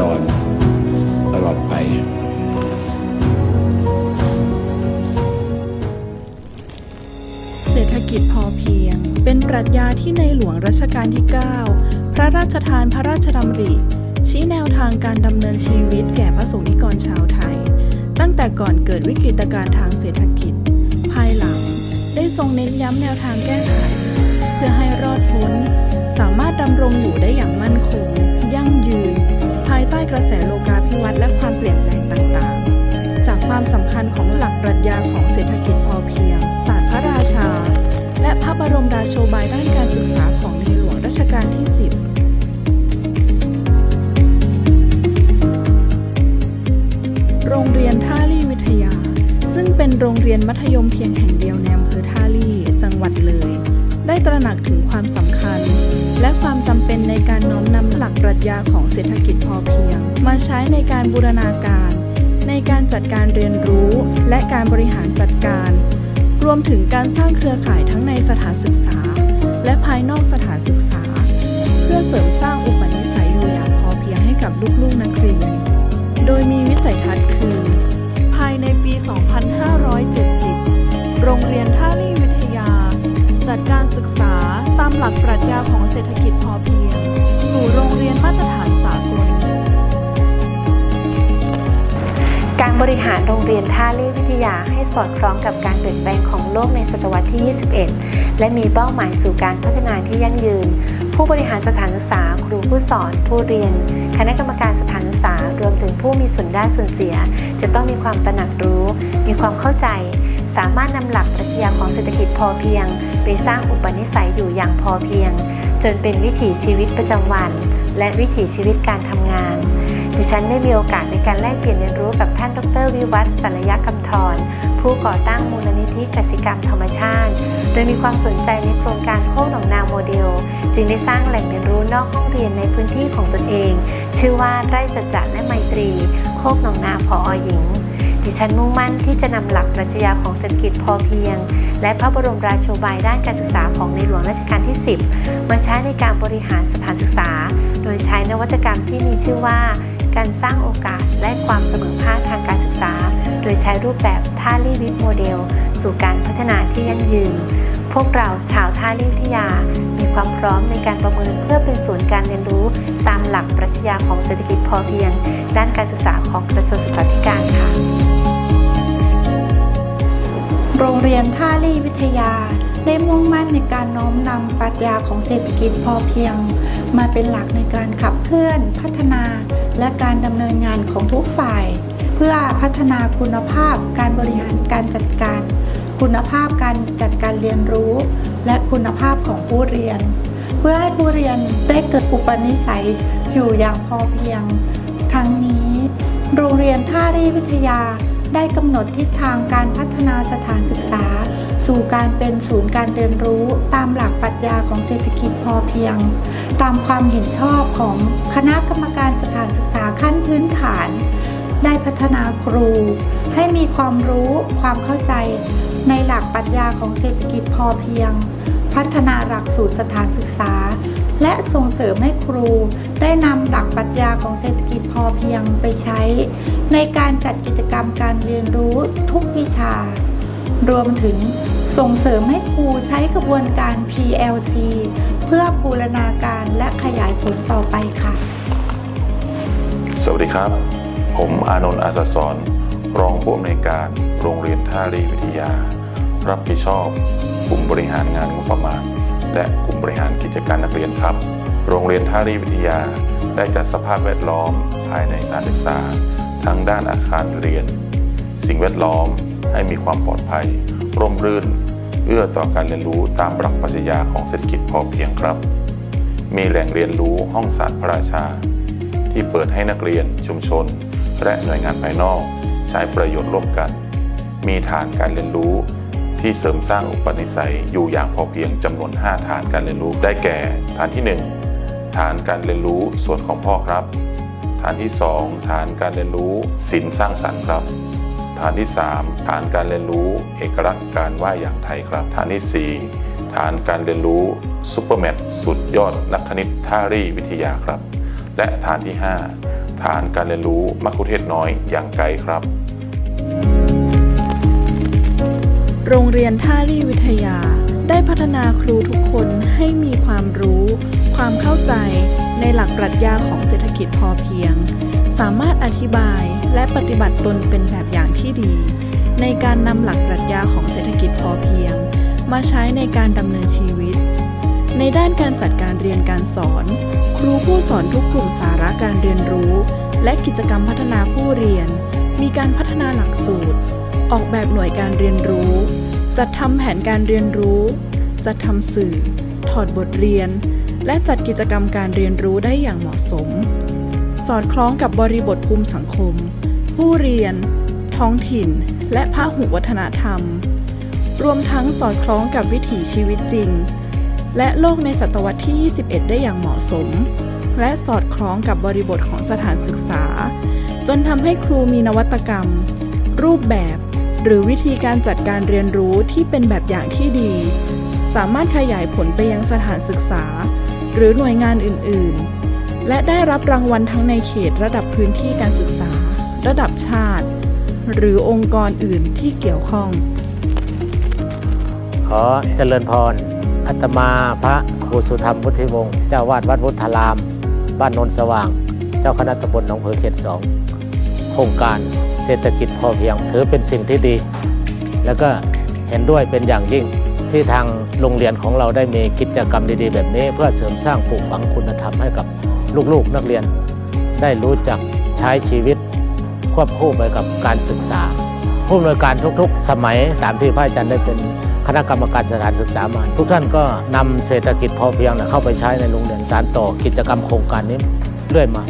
ดรตลอดไป เศรษฐกิจพอเพียง เป็นปรัชญาที่ในหลวงรัชกาลที่ 9 พระราชทานพระราชดำริ ชี้แนวทางการดำเนินชีวิตแก่พระสงฆ์นิกรชาวไทย ตั้งแต่ก่อนเกิดวิกฤตการณ์ทางเศรษฐกิจ ภายหลังได้ทรงเน้นย้ำแนวทางแก้ไข เพื่อให้รอดพ้น สามารถดำรงอยู่ได้อย่างมั่นคง ยั่งยืน ภายใต้กระแสโลกาภิวัตน์และความเปลี่ยนแปลงต่างๆ จากความสำคัญของหลักปรัชญาของเศรษฐกิจพอเพียง ศาสตร์พระราชา และพระบรมราโชบายด้านการศึกษาของในหลวงรัชกาลที่ 10โรงเรียนท่าลี่วิทยา ซึ่งเป็นโรงเรียนมัธยมเพียงแห่งเดียวในอำเภอท่าลี่จังหวัดเลย ได้ตระหนักถึงความสำคัญ และความจำเป็นในการน้อมนำหลักปรัชญาของเศรษฐกิจพอเพียง มาใช้ในการบูรณาการ ในการจัดการเรียนรู้ และการบริหารจัดการ รวมถึงการสร้างเครือข่ายทั้งในสถานศึกษา และภายนอกสถานศึกษา เพื่อเสริมสร้างอุปนิสัยอยู่อย่างพอเพียงให้กับลูกๆนักเรียน โดยมีวิสัยทัศน์คือ ภายในปี 2570 โรงเรียนท่าลี่วิทยา จัดการศึกษาตามหลักปรัชญา บริหารโรงเรียนท่าลี่วิทยาให้สอดคล้องกับการเปลี่ยนแปลงของโลกในศตวรรษที่ 21 และมีเป้าหมายสู่การพัฒนาที่ยั่งยืน ผู้บริหารสถานศึกษา ครูผู้สอน ผู้เรียน คณะกรรมการสถานศึกษารวมถึงผู้มีส่วนได้ส่วนเสีย จะต้องมีความตระหนักรู้ มีความเข้าใจ สามารถนำหลักปรัชญาของเศรษฐกิจพอเพียง ไปสร้างอุปนิสัยอยู่อย่างพอเพียง จนเป็นวิถีชีวิตประจำวัน และวิถีชีวิตการทำงาน ดิฉันได้มีโอกาสในการแลกเปลี่ยนเรียนรู้กับท่านดร วิวัฒน์สัญญกำธรผู้ก่อตั้งมูลนิธิกสิกรรมธรรมชาติ โดยมีความสนใจในโครงการโคกหนองนาโมเดล จึงได้สร้างแหล่งเรียนรู้นอกห้องเรียนในพื้นที่ของตนเอง ชื่อว่าไร่สัจจะและไมตรี โคกหนองนาพออหญิง ดิฉันมุ่งมั่นที่จะนำหลักปรัชญาของเศรษฐกิจพอเพียง และพระบรมราโชบายด้านการศึกษาของในหลวงรัชกาลที่ 10 มาใช้ในการบริหารสถานศึกษา โดยใช้นวัตกรรมที่มีชื่อว่า การสร้างโอกาสและความเสมอภาคทางการศึกษา โดยใช้รูปแบบท่าลีวิทโมเดล สู่การพัฒนาที่ยั่งยืน พวกเราชาวท่าลีวิทยา มีความพร้อมในการประเมินเพื่อเป็นศูนย์การเรียนรู้ ตามหลักปรัชญาของเศรษฐกิจพอเพียง ด้านการศึกษาของกระทรวงศึกษาธิการค่ะ โรงเรียนท่าลี่วิทยา ได้มุ่งมั่นในการน้อมนำปรัชญาของเศรษฐกิจพอเพียง มาเป็นหลักในการขับเคลื่อน พัฒนา และการดำเนินงานของทุกฝ่าย เพื่อพัฒนาคุณภาพการบริหารการจัดการ คุณภาพการจัดการเรียนรู้ และคุณภาพของผู้เรียน เพื่อให้ผู้เรียนได้เกิดอุปนิสัยอยู่อย่างพอเพียง ทั้งนี้ โรงเรียนท่ารีวิทยา ได้กำหนดทิศทางการพัฒนาสถานศึกษา สู่การเป็นศูนย์การเรียนรู้ตามหลักปรัชญาของเศรษฐกิจพอเพียง ตามความเห็นชอบของคณะกรรมการสถานศึกษาขั้นพื้นฐาน ได้พัฒนาครู ให้มีความรู้ความเข้าใจ ในหลักปรัชญาของเศรษฐกิจพอเพียง พัฒนาหลักสูตรสถานศึกษา และส่งเสริมให้ครูได้นำหลักปรัชญาของเศรษฐกิจพอเพียงไปใช้ ในการจัดกิจกรรมการเรียนรู้ทุกวิชา รวมถึงส่งเสริมให้ครูใช้กระบวนการ PLC เพื่อบูรณาการและขยายผลต่อไปค่ะ สวัสดีครับ ผมอานนท์อาสาสอนรองผู้อำนวยการโรงเรียนท่ารีวิทยา รับผิดชอบกลุ่มบริหารงานงบประมาณ และกลุ่มบริหารกิจการนักเรียนครับ โรงเรียนท่ารีวิทยา ได้จัดสภาพแวดล้อมภายในสถานศึกษา ทั้งด้านอาคารเรียน สิ่งแวดล้อมให้มีความปลอดภัย ร่มรื่น เอื้อต่อการเรียนรู้ตามหลักปรัชญาของเศรษฐกิจพอเพียงครับ มีแหล่งเรียนรู้ห้องศาสตร์พระราชา ที่เปิดให้นักเรียนชุมชน และหน่วยงานภายนอก ใช้ประโยชน์ร่วมกัน มีฐานการเรียนรู้ ที่เสริมสร้างอุปนิสัยอยู่อย่างพอเพียงจำนวน 5 ฐานการเรียนรู้ได้แก่ ฐานที่ 1 ฐานการเรียนรู้ส่วนของพ่อครับ ฐานที่ 2 ฐานการเรียนรู้ศิลสร้างสรรค์ครับ ฐานที่ 3 ฐานการเรียนรู้เอกลักษณ์การว่าอย่างไทยครับ ฐานที่ 4 ฐานการเรียนรู้ซูเปอร์แมทสุดยอดนักคณิตท่ารีวิทยาครับ และฐานที่ 5 ฐานการเรียนรู้มัคคุเทศน้อยอย่างไกลครับ โรงเรียนท่าลี่วิทยา ได้พัฒนาครูทุกคนให้มีความรู้ ความเข้าใจในหลักปรัชญาของเศรษฐกิจพอเพียง สามารถอธิบายและปฏิบัติตนเป็นแบบอย่างที่ดี ในการนำหลักปรัชญาของเศรษฐกิจพอเพียง มาใช้ในการดำเนินชีวิต ในด้านการจัดการเรียนการสอน ครูผู้สอนทุกกลุ่มสาระการเรียนรู้ และกิจกรรมพัฒนาผู้เรียน มีการพัฒนาหลักสูตร ออกแบบหน่วยการเรียนรู้ จัดทำแผนการเรียนรู้ จัดทำสื่อ ถอดบทเรียน และจัดกิจกรรมการเรียนรู้ได้อย่างเหมาะสม สอดคล้องกับบริบทภูมิสังคม ผู้เรียน ท้องถิ่น และพหุวัฒนธรรม รวมทั้งสอดคล้องกับวิถีชีวิตจริง และโลกในศตวรรษที่ 21 ได้อย่างเหมาะสม และสอดคล้องกับบริบทของสถานศึกษา จนทำให้ครูมีนวัตกรรม รูปแบบ หรือวิธีการจัดการเรียนรู้ที่เป็นแบบอย่างที่ดี สามารถขยายผลไปยังสถานศึกษา หรือหน่วยงานอื่น ๆ และได้รับรางวัลทั้งในเขตระดับพื้นที่การศึกษา ระดับชาติ หรือองค์กรอื่นที่เกี่ยวข้อง ขอเจริญพรอัตมาพระครูสุธรรมพุทธิวงศ์เจ้าวาดวัดวุฒาราม บ้านนนสว่าง เจ้าคณะตำบลหนองเผือเขตสองโครงการ ศรษฐกิจพอเพียง ถือเป็นสิ่งที่ดี แล้วก็เห็นด้วยเป็นอย่างยิ่งที่ทางโรงเรียนของเราได้มีกิจกรรมดีๆ แบบนี้ เพื่อเสริมสร้างปลูกฝังคุณธรรมให้กับลูกๆ นักเรียน ได้รู้จักใช้ชีวิต ควบคู่ไปกับการศึกษา ผู้อำนวยการทุกๆ สมัยตามที่พระอาจารย์ได้เป็นคณะกรรมการสถานศึกษามา ทุกท่านก็นำเศรษฐกิจพอเพียงเข้าไปใช้ในโรงเรียนสารต่อกิจกรรมโครงการนี้เรื่อยมา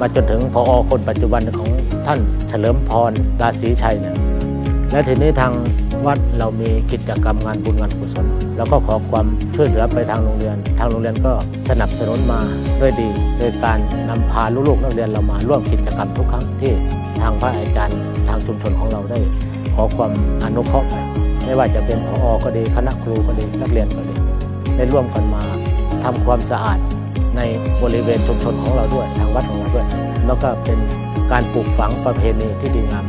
มาจนถึงพออคนปัจจุบันของท่านเฉลิมพรราศีชัยเนี่ยและทีนี้ทางวัดเรามีกิจกรรมงานบุญงานกุศล แล้วก็ขอความช่วยเหลือไปทางโรงเรียน ทางโรงเรียนก็สนับสนุนมาด้วยดี โดยการนำพาลูกๆนักเรียนเรามาร่วมกิจกรรมทุกครั้งที่ทางพระอาจารย์ทางชุมชนของเราได้ ขอความอนุเคราะห์ไปไม่ว่าจะเป็นพอก็ดีคณะครูก็ดีนักเรียนก็ดีได้ร่วมกันมาทำความสะอาด ในบริเวณชุมชนของเราด้วยทางวัดของเราด้วย แล้วก็เป็นการปลูกฝังประเพณีที่ดีงาม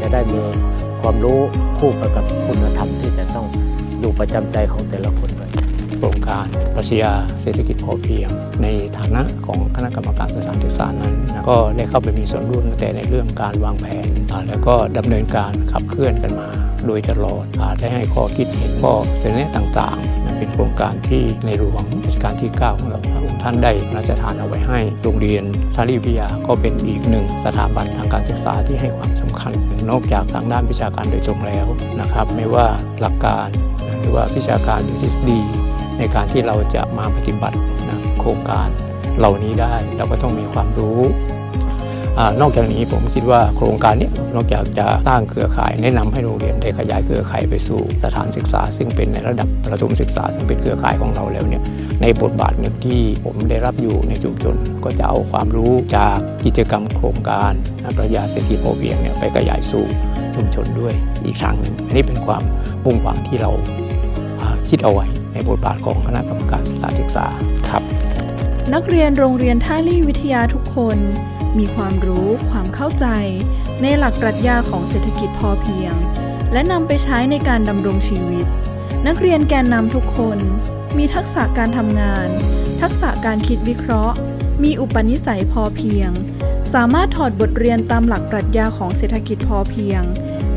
จะได้มีความรู้คู่ไปกับคุณธรรมที่จะต้องอยู่ประจำใจของแต่ละคนด้วยโครงการปรัชญาเศรษฐกิจพอเพียง ในฐานะของคณะกรรมการสถานศึกษานั้น ก็ได้เข้าไปมีส่วนร่วมตั้งแต่ในเรื่องการวางแผน แล้วก็ดำเนินการขับเคลื่อนกันมา โดยตลอดอาได้ให้ข้อคิดเห็นข้อเสนอต่างๆ เป็นโครงการที่ในหลวงรัชกาลที่ 9 ของเราพระองค์ท่านได้พระราชทานเอาไว้ให้ โรงเรียนทารีวิทยาก็เป็นอีกหนึ่งสถาบันทางการศึกษาที่ให้ความสำคัญ นอกจากทางด้านวิชาการโดยตรงแล้วนะครับ ไม่ว่าหลักการหรือว่าวิชาการหรือทฤษฎีในการที่เราจะมาปฏิบัตินะโครงการเหล่านี้ได้เราก็ต้องมีความรู้ นอกจากนี้ผมคิดว่าโครงการนี้นอกจากจะสร้างเครือข่าย แนะนำให้โรงเรียนได้ขยายเครือข่ายไปสู่สถานศึกษา ซึ่งเป็นในระดับประถมศึกษา ซึ่งเป็นเครือข่ายของเราแล้วเนี่ยในบทบาทหนึ่งที่ผมได้รับอยู่ในชุมชน ก็จะเอาความรู้จากกิจกรรมโครงการปรัชญาเศรษฐกิจพอเพียงเนี่ยไปขยายสู่ชุมชนด้วยอีกครั้งหนึ่งอันนี้เป็นความมุ่งหวังที่เราอ่าคิดเอาไว้ในบทบาทของคณะกรรมการศึกษาศึกษาครับ นักเรียนโรงเรียนท่าลี่วิทยาทุกคน มีความรู้ความเข้าใจ ในหลักปรัชญาของเศรษฐกิจพอเพียง และนำไปใช้ในการดำรงชีวิต นักเรียนแกนนำทุกคน มีทักษะการทำงาน ทักษะการคิดวิเคราะห์ มีอุปนิสัยพอเพียง สามารถถอดบทเรียนตามหลักปรัชญาของเศรษฐกิจพอเพียง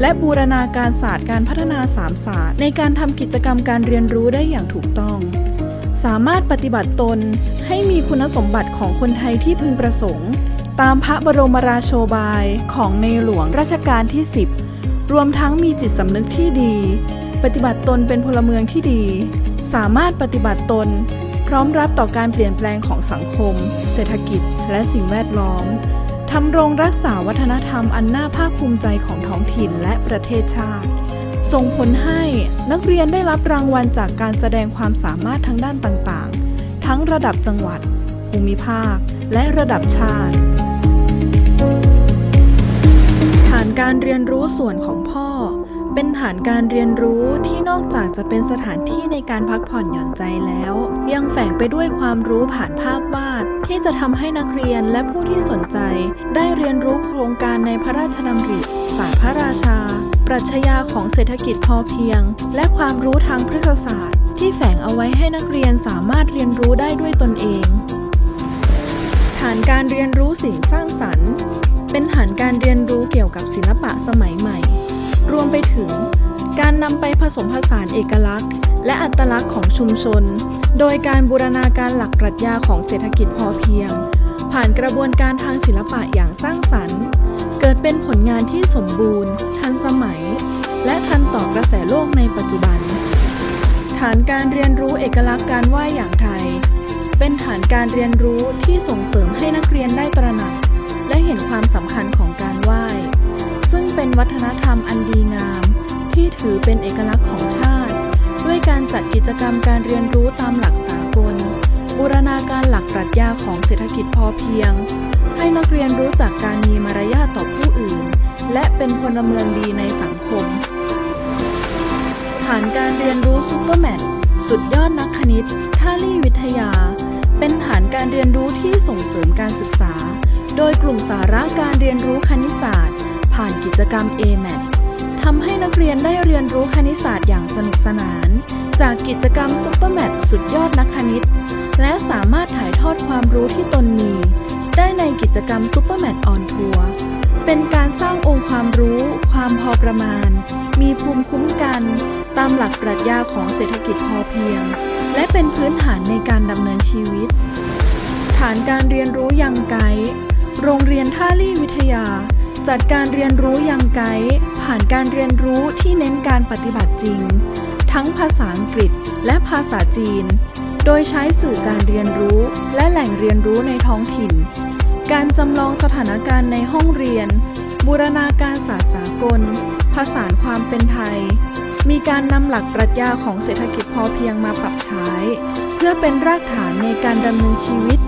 และบูรณาการศาสตร์การพัฒนาสามศาสตร์ในการทำกิจกรรมการเรียนรู้ได้อย่างถูกต้องสามารถปฏิบัติตนให้มีคุณสมบัติของคนไทยที่พึงประสงค์ ตามพระบรมราโชบายของในหลวงรัชกาลที่ 10 รวมทั้งมีจิตสำนึกที่ดี ปฏิบัติตนเป็นพลเมืองที่ดี สามารถปฏิบัติตน พร้อมรับต่อการเปลี่ยนแปลงของสังคม เศรษฐกิจ และสิ่งแวดล้อมทำรงรักษาวัฒนธรรมอันน่าภาคภูมิใจของท้องถิ่นและประเทศชาติ ส่งผลให้นักเรียนได้รับรางวัลจากการแสดงความสามารถทางด้านต่างๆ ทั้งระดับจังหวัด ภูมิภาค และระดับชาติานการเรียนรู้ส่วนของพ่อ เป็นฐานการเรียนรู้ที่นอกจากจะเป็นสถานที่ในการพักผ่อนหย่อนใจแล้ว ยังแฝงไปด้วยความรู้ผ่านภาพวาด ที่จะทำให้นักเรียนและผู้ที่สนใจ ได้เรียนรู้โครงการในพระราชดำริศาสตร์พระราชา ปรัชญาของเศรษฐกิจพอเพียง และความรู้ทางพฤกษศาสตร์ ที่แฝงเอาไว้ให้นักเรียนสามารถเรียนรู้ได้ด้วยตนเอง ฐานการเรียนรู้สิ่งสร้างสรรค์ เป็นฐานการเรียนรู้เกี่ยวกับศิลปะสมัยใหม่ รวมไปถึง การนำไปผสมผสานเอกลักษณ์ และอัตลักษณ์ของชุมชน โดยการบูรณาการหลักปรัชญาของเศรษฐกิจพอเพียง ผ่านกระบวนการทางศิลปะอย่างสร้างสรรค์ เกิดเป็นผลงานที่สมบูรณ์ ทันสมัย และทันต่อกระแสโลกในปัจจุบัน ฐานการเรียนรู้เอกลักษณ์การไหว้อย่างไทยเป็นฐานการเรียนรู้ที่ส่งเสริมให้นักเรียนได้ตระหนัก และเห็นความสำคัญของการไหว้ ซึ่งเป็นวัฒนธรรมอันดีงาม ที่ถือเป็นเอกลักษณ์ของชาติ ด้วยการจัดกิจกรรมการเรียนรู้ตามหลักสากล บูรณาการหลักปรัชญาของเศรษฐกิจพอเพียง ให้นักเรียนรู้จักการมีมารยาทต่อผู้อื่น และเป็นพลเมืองดีในสังคม ฐานการเรียนรู้ซูเปอร์แมทสุดยอดนักคณิตท่าลี่วิทยา เป็นฐานการเรียนรู้ที่ส่งเสริมการศึกษา โดยกลุ่มสาระการเรียนรู้คณิตศาสตร์ ผ่านกิจกรรม AMAT ทำให้นักเรียนได้เรียนรู้คณิตศาสตร์อย่างสนุกสนาน จากกิจกรรมซูเปอร์แมทสุดยอดนักคณิต และสามารถถ่ายทอดความรู้ที่ตนมี ได้ในกิจกรรมซูเปอร์แมทออนทัวร์เป็นการสร้างองค์ความรู้ ความพอประมาณ มีภูมิคุ้มกัน ตามหลักปรัชญาของเศรษฐกิจพอเพียง และเป็นพื้นฐานในการดำเนินชีวิต ฐานการเรียนรู้ยังไกด์ โรงเรียนท่าลี่วิทยา จัดการเรียนรู้ยังไกด์ผ่านการเรียนรู้ที่เน้นการปฏิบัติจริง ทั้งภาษาอังกฤษและภาษาจีน โดยใช้สื่อการเรียนรู้และแหล่งเรียนรู้ในท้องถิ่น การจำลองสถานการณ์ในห้องเรียน บูรณาการศาสตร์สากล ผสานความเป็นไทยมีการนำหลักปรัชญาของเศรษฐกิจพอเพียงมาปรับใช้ เพื่อเป็นรากฐานในการดำเนินชีวิต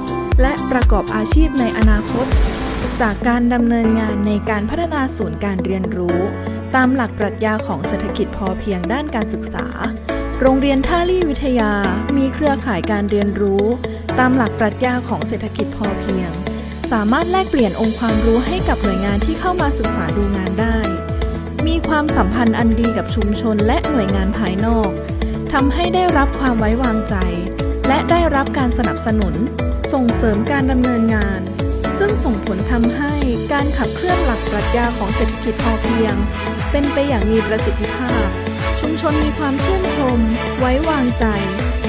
และประกอบอาชีพในอนาคต จากการดำเนินงานในการพัฒนาศูนย์การเรียนรู้ ตามหลักปรัชญาของเศรษฐกิจพอเพียงด้านการศึกษา โรงเรียนท่าลี่วิทยา มีเครือข่ายการเรียนรู้ ตามหลักปรัชญาของเศรษฐกิจพอเพียง สามารถแลกเปลี่ยนองค์ความรู้ให้กับหน่วยงานที่เข้ามาศึกษาดูงานได้ มีความสัมพันธ์อันดีกับชุมชนและหน่วยงานภายนอกทำให้ได้รับความไว้วางใจ และได้รับการสนับสนุน ส่งเสริมการดำเนินงาน ซึ่งส่งผลทำให้การขับเคลื่อนหลักปรัชญาของเศรษฐกิจพอเพียง เป็นไปอย่างมีประสิทธิภาพ ชุมชนมีความชื่นชม ไว้วางใจ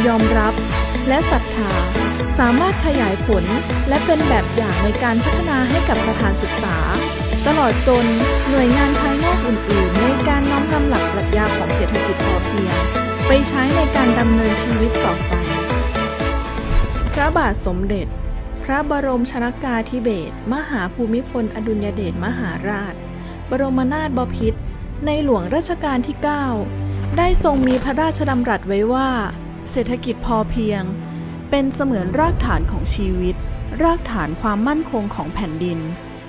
ยอมรับ และศรัทธา สามารถขยายผล และเป็นแบบอย่างในการพัฒนาให้กับสถานศึกษา ตลอดจนหน่วยงานภายนอกอื่น ๆ ในการน้อมนำหลักปรัชญาของเศรษฐกิจพอเพียง ไปใช้ในการดำเนินชีวิตต่อไป พระบาทสมเด็จ พระบรมชนากาธิเบศรมหาภูมิพล อดุลยเดชมหาราช บรมนาถบพิตรในหลวงรัชกาลที่ 9 ได้ทรงมีพระราชดำรัสไว้ว่า เศรษฐกิจพอเพียง เป็นเสมือนรากฐานของชีวิต รากฐานความมั่นคงของแผ่นดิน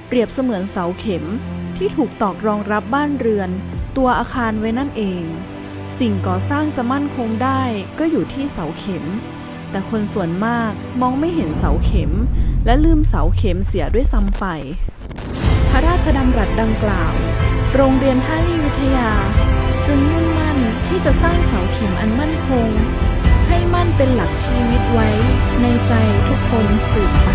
เปรียบเสมือนเสาเข็มที่ถูกตอกรองรับบ้านเรือน ตัวอาคารไว้นั่นเอง สิ่งก่อสร้างจะมั่นคงได้ก็อยู่ที่เสาเข็ม แต่คนส่วนมากมองไม่เห็นเสาเข็ม และลืมเสาเข็มเสียด้วยซ้ำไป พระราชดำรัสดังกล่าว โรงเรียนท่าลีวิทยา จึงมุ่งมั่นที่จะสร้างเสาเข็มอันมั่นคง ให้มั่นเป็นหลักชีวิตไว้ในใจทุกคนสืบไป